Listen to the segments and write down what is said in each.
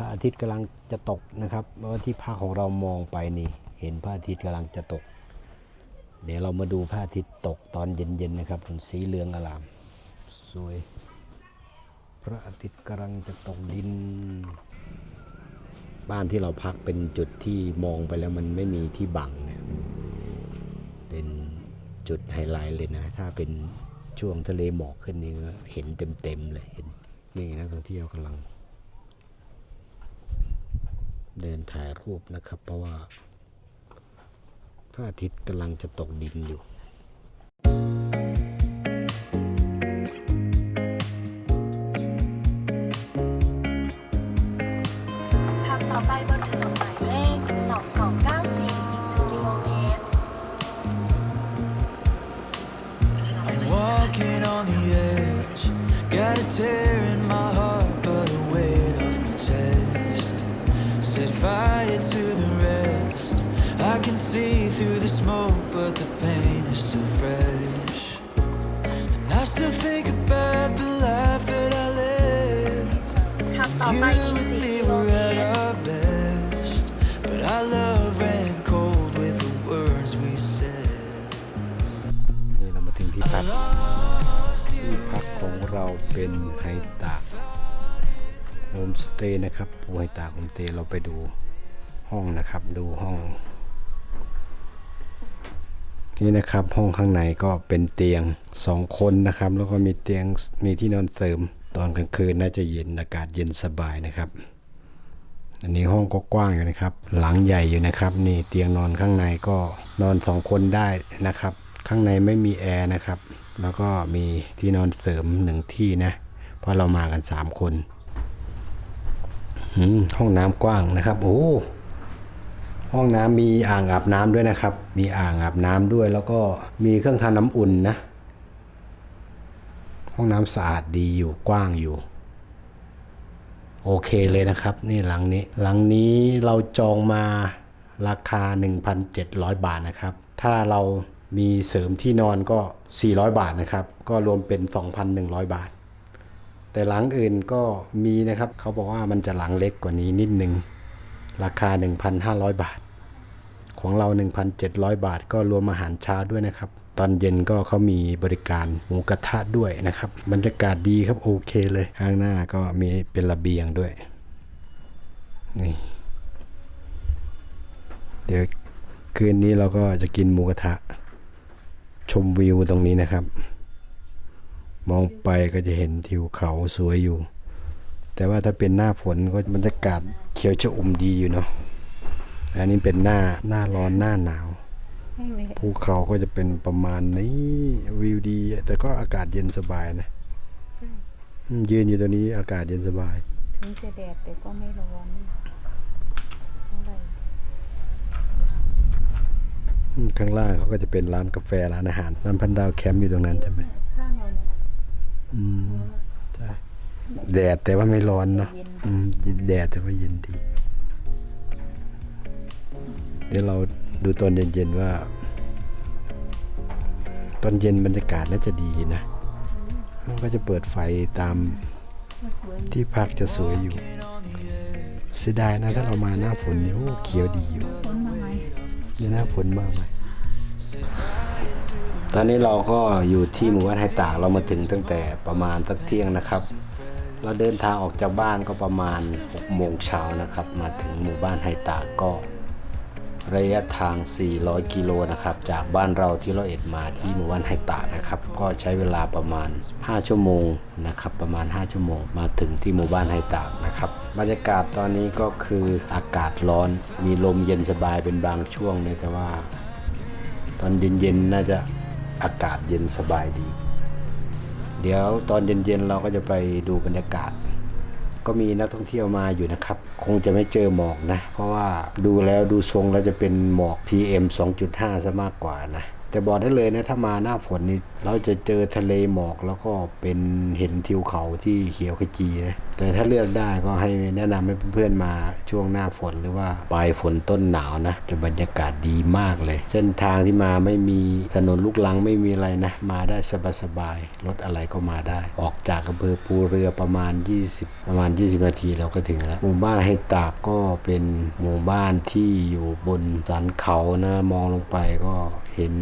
ระอาทิตย์กำลังจะตกนะครับว่าที่พักของเรามองไปนี่เห็นพระอาทิตย์กำลังจะตก เดี๋ยวเรามาดูพระอาทิตย์ตกตอนเย็นๆนะครับเป็นสีเหลืองอลามสวย พระอาทิตย์กำลังจะตกดิน บ้านที่เราพักเป็นจุดที่มองไปแล้วมันไม่มีที่บังเนี่ยเป็นจุดไฮไลท์เลยนะ ถ้าเป็นช่วงทะเลหมอกขึ้นนี่ก็เห็นเต็มๆเลยเห็นนี่นักท่องเที่ยวกำลัง เดินถ่ายรูปนะครับ เพราะว่าพระอาทิตย์กำลังจะตกดินอยู่ เตนะครับปูไฮตาโฮมเตเราไปดูห้องนะครับ ดูห้อง นี่นะครับห้องข้างในก็เป็นเตียงสองคนนะครับ แล้วก็มีเตียงมีที่นอนเสริม ตอนกลางคืนน่าจะเย็นอากาศเย็นสบายนะครับ อันนี้ห้องก็กว้างอยู่นะครับ หลังใหญ่อยู่นะครับ นี่เตียงนอนข้างในก็นอนสองคนได้นะครับ ข้างในไม่มีแอร์นะครับ แล้วก็มีที่นอนเสริมหนึ่งที่นะเพราะเรามากันสามคน ห้องน้ำกว้างนะครับ โอ้ ห้องน้ำมีอ่างอาบน้ำด้วยนะครับ มีอ่างอาบน้ำด้วย แล้วก็มีเครื่องทำน้ำอุ่นนะ ห้องน้ำสะอาดดีอยู่กว้างอยู่ โอเคเลยนะครับ นี่หลังนี้ หลังนี้เราจองมาราคา 1,700 บาทนะครับ ถ้าเรามีเสริมที่นอนก็ 400 บาทนะครับ ก็รวมเป็น 2,100 บาท แต่หลังอื่นก็มีนะครับ เขาบอกว่ามันจะหลังเล็กกว่านี้นิดนึง ราคา 1,500 บาท ของเรา 1,700 บาท ก็รวมอาหารเช้าด้วยนะครับ ตอนเย็นก็เขามีบริการหมูกระทะด้วยนะครับ บรรยากาศดีครับโอเคเลยข้างหน้าก็มีเป็นระเบียงด้วย นี่ เดี๋ยวคืนนี้เราก็จะกินหมูกระทะ ชมวิวตรงนี้นะครับ มองไปก็จะเห็นทิวเขาสวยอยู่ แต่ว่าถ้าเป็นหน้าฝนก็บรรยากาศเขียวชอุ่มดีอยู่เนาะอันนี้เป็นหน้าหน้าร้อนหน้าหนาวภูเขาก็จะเป็นประมาณนี้วิวดี แต่ก็อากาศเย็นสบายนะใช่อืมยืนอยู่ตรงนี้อากาศเย็นสบาย ถึงจะแดดแต่ก็ไม่ร้อนเท่าไหร่อืมข้างล่างเขาก็จะเป็นร้านกาแฟร้านอาหารร้านพันดาวแคมป์อยู่ตรงนั้นใช่ไหม ข้างเราเนี่ย อืมใช่แดดแต่ว่าไม่ร้อนเนาะเย็นอืมแดดแต่ว่าเย็นดี เดี๋ยวเราดูตอนเย็นๆว่า ตอนเย็นบรรยากาศน่าจะดีนะมันก็จะเปิดไฟตามก็สวยที่พักจะสวยอยู่ เสียดายนะถ้าเรามาหน้าฝนเนี่ยโอ้เขียวดีอยู่ฝนมาไหมนี่หน้าฝนมากไหม ตอนนี้เราก็อยู่ที่หมู่บ้านไฮตากเรามาถึงตั้งแต่ประมาณสักเที่ยงนะครับ เราเดินทางออกจากบ้านก็ประมาณ6โมงเช้านะครับ มาถึงหมู่บ้านไฮตากก็ ระยะทาง 400 กิโลนะครับ จากบ้านเราที่เราเอ็ดมาที่หมู่บ้านไฮตากนะครับ ก็ใช้เวลาประมาณ 5 ชั่วโมงนะครับ ประมาณ 5 ชั่วโมง มาถึงที่หมู่บ้านไฮตากนะครับ บรรยากาศตอนนี้ก็คืออากาศร้อน มีลมเย็นสบายเป็นบางช่วงเลยแต่ว่า ตอนเย็นๆน่าจะ อากาศเย็นสบายดี เดี๋ยวตอนเย็นๆเราก็จะไปดูบรรยากาศ ก็มีนักท่องเที่ยวมาอยู่นะครับ คงจะไม่เจอหมอกนะ เพราะว่าดูแล้วดูทรงแล้วจะเป็นหมอก PM 2.5ซะมากกว่านะ แต่บอกได้เลยนะถ้ามาหน้าฝนนี่ เราจะเจอทะเลหมอกแล้วก็เป็นเห็นทิวเขาที่เขียวขจีนะแต่ถ้าเลือกได้ก็ให้แนะนำให้เพื่อนๆมาช่วงหน้าฝนหรือว่าปลายฝนต้นหนาวนะจะบรรยากาศดีมากเลย เส้นทางที่มาไม่มีถนนลูกลังไม่มีอะไรนะ มาได้สบายๆรถอะไรก็มาได้ ออกจากอำเภอภูเรือประมาณ 20 ประมาณ 20 นาทีเราก็ถึงแล้วหมู่บ้านให้ตากก็เป็นหมู่บ้านที่อยู่บนสันเขานะมองลงไปก็เห็น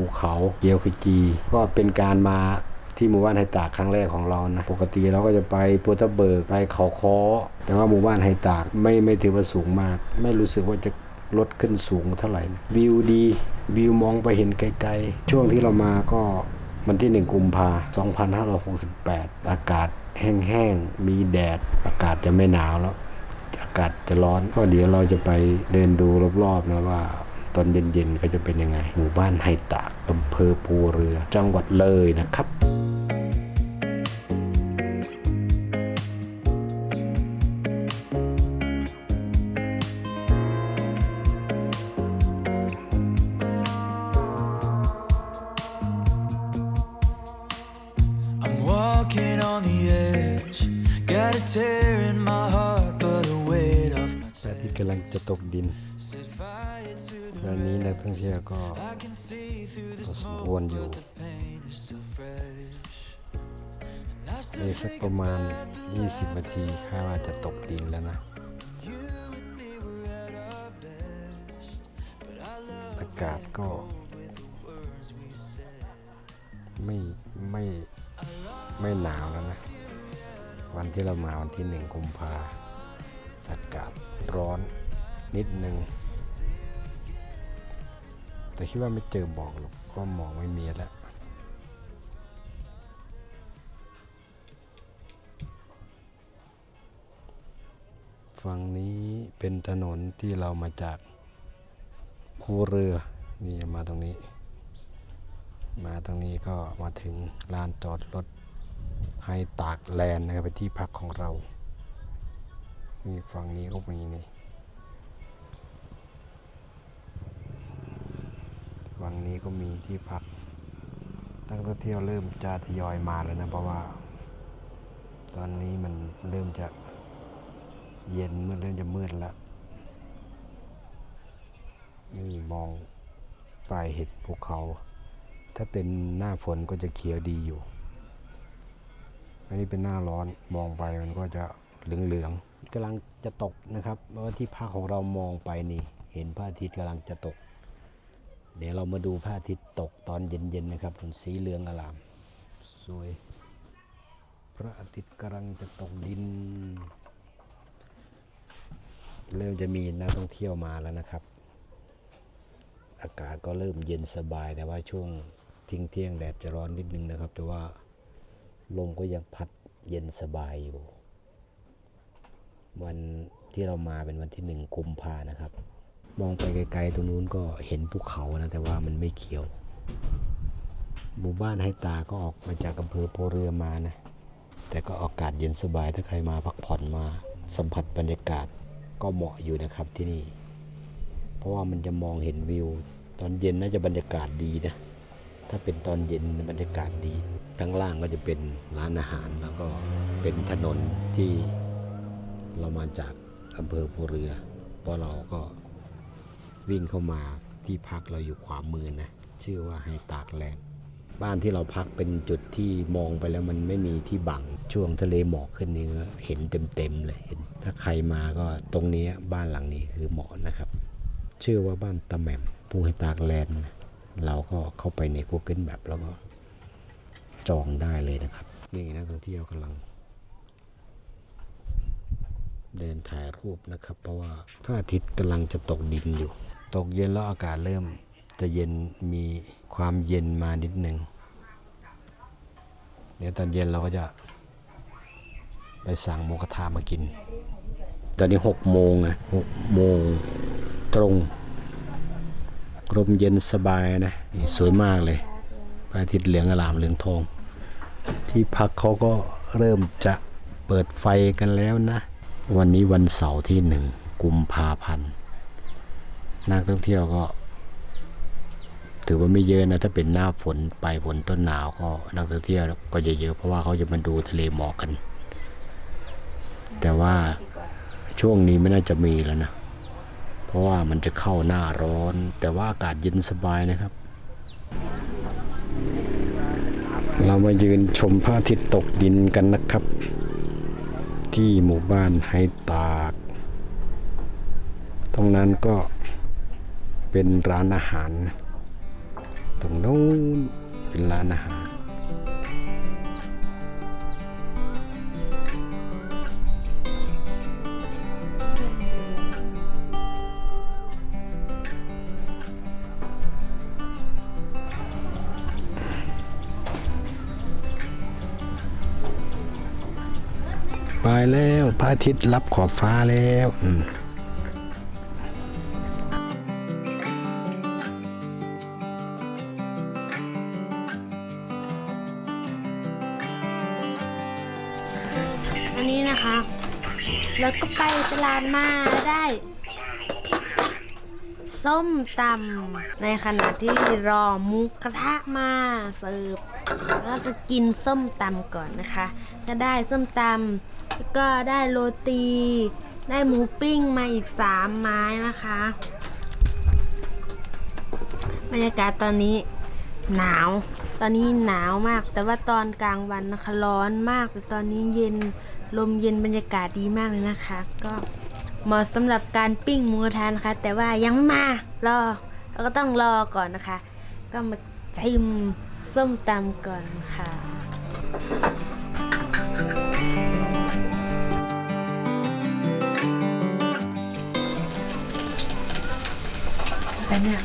ภูเขาเกียวขจีก็เป็นการมาที่หมู่บ้านไฮตากครั้งแรกของเรานะปกติเราก็จะไปปัวตะเบิกไปเขาคอแต่ว่าหมู่บ้านไฮตากไม่ไม่ถือว่าสูงมาก ไม่รู้สึกว่าจะลดขึ้นสูงเท่าไหร่นะวิวดีวิวมองไปเห็นไกลๆ ช่วงที่เรามาก็วันที่ 1 กุมภา2568 อากาศแห้งๆ มีแดด อากาศจะไม่หนาวแล้ว อากาศจะร้อน ก็เดี๋ยวเราจะไปเดินดูรอบๆนะว่า ตอนเย็นๆก็จะเป็นยังไง หมู่บ้านไฮตากอำเภอภูเรือ จังหวัดเลยนะครับ I'm walking on the edge. Got a tear in my heart, but a weight off my พระอาทิตย์กำลังจะตกดิน Set fire อนนี้นักท่องเที่ยวก็สมควรอยู่ในสักประมาณ 20 นาทีคาดว่าจะตกดินแล้วนะอากาศก็ ไม่ไม่ไม่หนาวแล้วนะ วันที่เรามาวันที่หนึ่งกุมภาอากาศร้อนนิดหนึ่ง แต่คิดว่าไม่เจอหมอกหรอกเพราะหมอไม่มีแล้วฝั่งนี้เป็นถนนที่เรามาจากภูเรือนี่มาตรงนี้ มาตรงนี้ก็มาถึงลานจอดรถให้ตากแลนนะครับเป็นที่พักของเรามีฝั่งนี้ก็มีนี่ ฝั่งนี้ก็มีที่พักนักท่องเที่ยวเริ่มจะทยอยมาแล้วนะเพราะว่า ตอนนี้มันเริ่มจะเย็นมืดเริ่มจะมืดแล้วนี่มองไปเห็นภูเขา ถ้าเป็นหน้าฝนก็จะเขียวดีอยู่ อันนี้เป็นหน้าร้อนมองไปมันก็จะเหลืองๆกำลังจะตกนะครับเพราะว่าที่พักของเรามองไปนี่ เห็นพระอาทิตย์กำลังจะตก เดี๋ยวเรามาดูพระอาทิตย์ตกตอนเย็นๆนะครับเป็นสีเหลืองอลาม สวย พระอาทิตย์กำลังจะตกดิน เริ่มจะมีนักท่องเที่ยวมาแล้วนะครับ อากาศก็เริ่มเย็นสบายแต่ว่าช่วงทิ้งเที่ยงแดดจะร้อนนิดนึงนะครับ แต่ว่าลมก็ยังพัดเย็นสบายอยู่ วันที่เรามาเป็นวันที่หนึ่งกุมภานะครับ มองไปไกลๆตรงนู้นก็เห็นภูเขานะ แต่ว่ามันไม่เขียว หมู่บ้านให้ตาก็ออกมาจากอำเภอโพเรือมานะ แต่ก็อากาศเย็นสบายถ้าใครมาพักผ่อนมาสัมผัสบรรยากาศก็เหมาะอยู่นะครับที่นี่ เพราะว่ามันจะมองเห็นวิว ตอนเย็นน่าจะบรรยากาศดีนะ ถ้าเป็นตอนเย็นบรรยากาศดีข้างล่างก็จะเป็นร้านอาหารแล้วก็เป็นถนนที่เรามาจากอำเภอภูเรือเพราะเราก็ วิ่งเข้ามาที่พักเราอยู่ขวามือนะ ชื่อว่าไฮตากแลนด์บ้านที่เราพักเป็นจุดที่มองไปแล้วมันไม่มีที่บังช่วงทะเลหมอกขึ้นนี่ก็เห็นเต็มๆเลยเห็น ถ้าใครมาก็ตรงนี้บ้านหลังนี้คือเหมาะนะครับ ชื่อว่าบ้านตะแหม่มภูไฮตากแลนด์เราก็เข้าไปใน Google Map แล้วก็จองได้เลยนะครับ นี่นักท่องเที่ยวกำลัง เดินถ่ายรูปนะครับ เพราะว่าพระอาทิตย์กำลังจะตกดินอยู่ ตกเย็นแล้วอากาศเริ่ม จะเย็นมีความเย็นมานิดหนึ่งเดี๋ยวตอนเย็นเราก็จะ ไปสั่งหมูกทะมากิน ตอนนี้หกโมงนะหกโมงตรงลมเย็นสบายนะนสวยมากเลยพระอาทิตย์เหลืองอลามเหลืองทอง ที่พักเขาก็เริ่มจะเปิดไฟกันแล้วนะ วันนี้วันเสาร์ที่หนึ่งกุมภาพันธ์นักท่องเที่ยวก็ ถือว่าไม่เยอะนะถ้าเป็นหน้าฝนไปฝนต้นหนาวก็นักท่องเที่ยวก็จะเยอะเพราะว่าเขาจะมาดูทะเลหมอกกัน แต่ว่าช่วงนี้ไม่น่าจะมีแล้วนะ เพราะว่ามันจะเข้าหน้าร้อน แต่ว่าอากาศเย็นสบายนะครับ เรามายืนชมพระอาทิตย์ตกดินกันนะครับ ที่หมู่บ้านไฮตาก ตรงนั้นก็เป็นร้านอาหาร ตรงโน้นเป็นร้านอาหาร ไปแล้วพระอาทิตย์รับขอบฟ้าแล้วอันนี้นะคะ แล้วก็ไปตลาดมาได้ ส้มตำในขณะที่รอมูกระทะมาเสิร์ฟก็จะกินส้มตำก่อนนะคะ ก็ได้ส้มตำ ก็ได้โรตี ได้หมูปิ้งมาอีกสามไม้นะคะ บรรยากาศตอนนี้หนาว ตอนนี้หนาวมาก แต่ว่าตอนกลางวันนะคะร้อนมาก แต่ตอนนี้เย็นลมเย็นบรรยากาศดีมากเลยนะคะ ก็เหมาะสำหรับการปิ้งหมูกระทะนะคะ แต่ว่ายังไม่มารอเราก็ต้องรอก่อนนะคะ ก็มาชิมส้มตำก่อนค่ะ ไปเนี่ย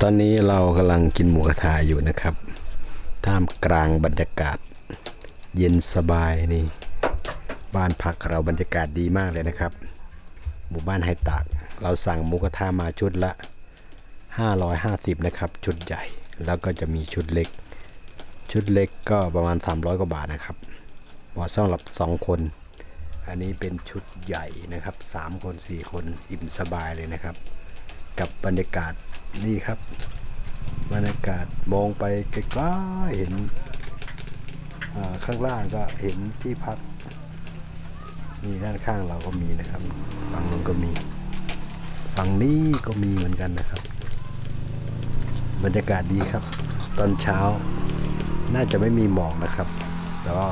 ตอนนี้เรากำลังกินหมูกระทะอยู่นะครับ ท่ามกลางบรรยากาศ เย็นสบายนี่ บ้านพักเราบรรยากาศดีมากเลยนะครับ หมู่บ้านไฮตาก เราสั่งหมูกระทะมาชุดละ 550 นะครับ ชุดใหญ่ แล้วก็จะมีชุดเล็ก ชุดเล็กก็ประมาณ 300 กว่าบาทนะครับเหมาะสำหรับ 2 คน อันนี้เป็นชุดใหญ่นะครับ 3 คน 4 คนอิ่มสบายเลยนะครับ กับบรรยากาศนี่ครับ บรรยากาศมองไปไกลๆเห็นข้างล่างก็เห็นที่พักนี่ด้านข้างเราก็มีนะครับฝั่งนู้นก็มีฝั่งนี้ก็มีเหมือนกันนะครับ บรรยากาศดีครับ ตอนเช้าน่าจะไม่มีหมอกนะครับแต่ว่า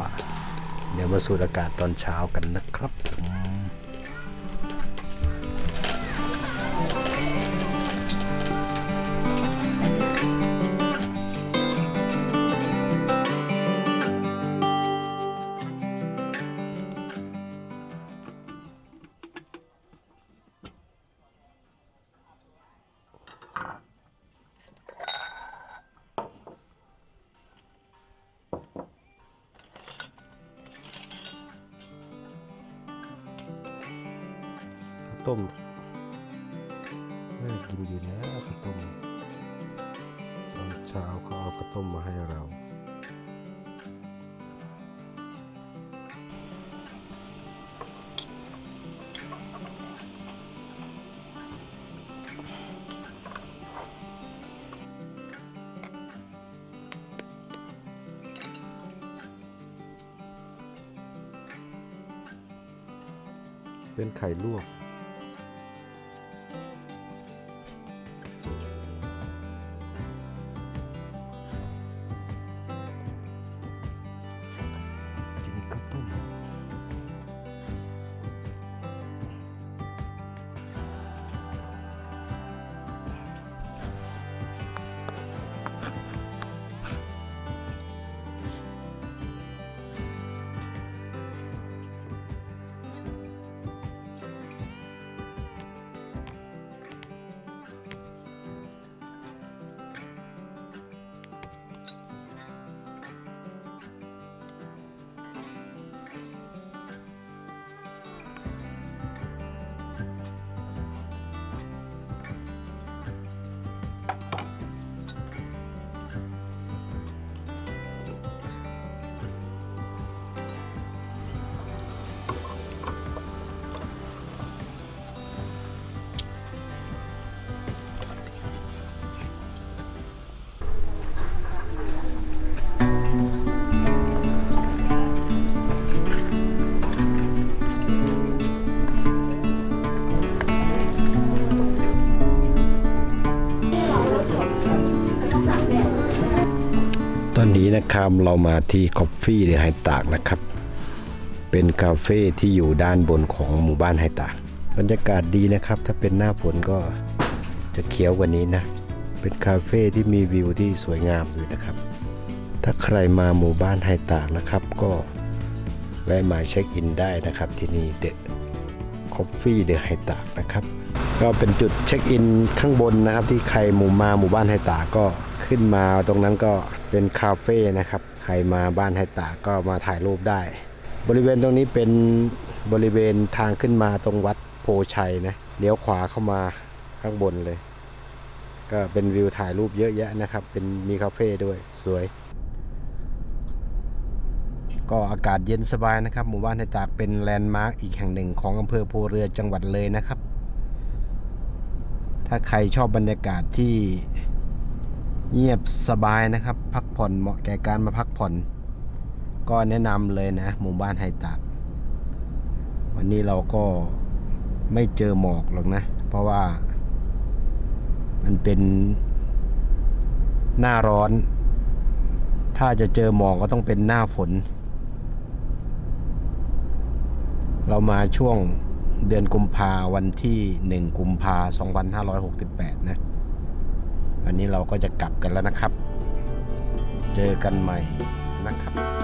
เดี๋ยวมาสูดอากาศตอนเช้ากันนะครับผม น่ากินอยู่นะข้าวต้มตอนเช้าเขาเอาข้าวต้มมาให้เราเป็นไข่ลวก ครับเรามาที่คอฟฟี่เดอะไฮตากนะครับ เป็นคาเฟ่ที่อยู่ด้านบนของหมู่บ้านไฮตากบรรยากาศดีนะครับ ถ้าเป็นหน้าฝนก็จะเขียวกว่านี้นะ เป็นคาเฟ่ที่มีวิวที่สวยงามอยู่นะครับ ถ้าใครมาหมู่บ้านไฮตากนะครับ ก็แวะมาเช็คอินได้นะครับที่นี่เดอะคอฟฟี่เดอะไฮตากนะครับ ก็เป็นจุดเช็คอินข้างบนนะครับ ที่ใครหมู่มาหมู่บ้านไฮตาก็ขึ้นมาตรงนั้นก็เป็นคาเฟ่นะครับ ใครมาบ้านไฮตาก็มาถ่ายรูปได้ บริเวณตรงนี้เป็นบริเวณทางขึ้นมาตรงวัดโพชัยนะเลี้ยวขวาเข้ามาข้างบนเลย ก็เป็นวิวถ่ายรูปเยอะแยะนะครับ เป็นมีคาเฟ่ด้วยสวย ก็อากาศเย็นสบายนะครับ หมู่บ้านไฮตากเป็นแลนด์มาร์กอีกแห่งหนึ่งของอำเภอภูเรือจังหวัดเลยนะครับ ถ้าใครชอบบรรยากาศที่เงียบสบายนะครับ พักผ่อนเหมาะแก่การมาพักผ่อน ก็แนะนำเลยนะหมู่บ้านไฮตากวันนี้เราก็ไม่เจอหมอกหรอกนะ เพราะว่ามันเป็นหน้าร้อน ถ้าจะเจอหมอกก็ต้องเป็นหน้าฝน เรามาช่วง เดือนกุมภาวันที่ 1 กุมภา2568 นะ วันนี้เราก็จะกลับกันแล้วนะครับ เจอกันใหม่นะครับ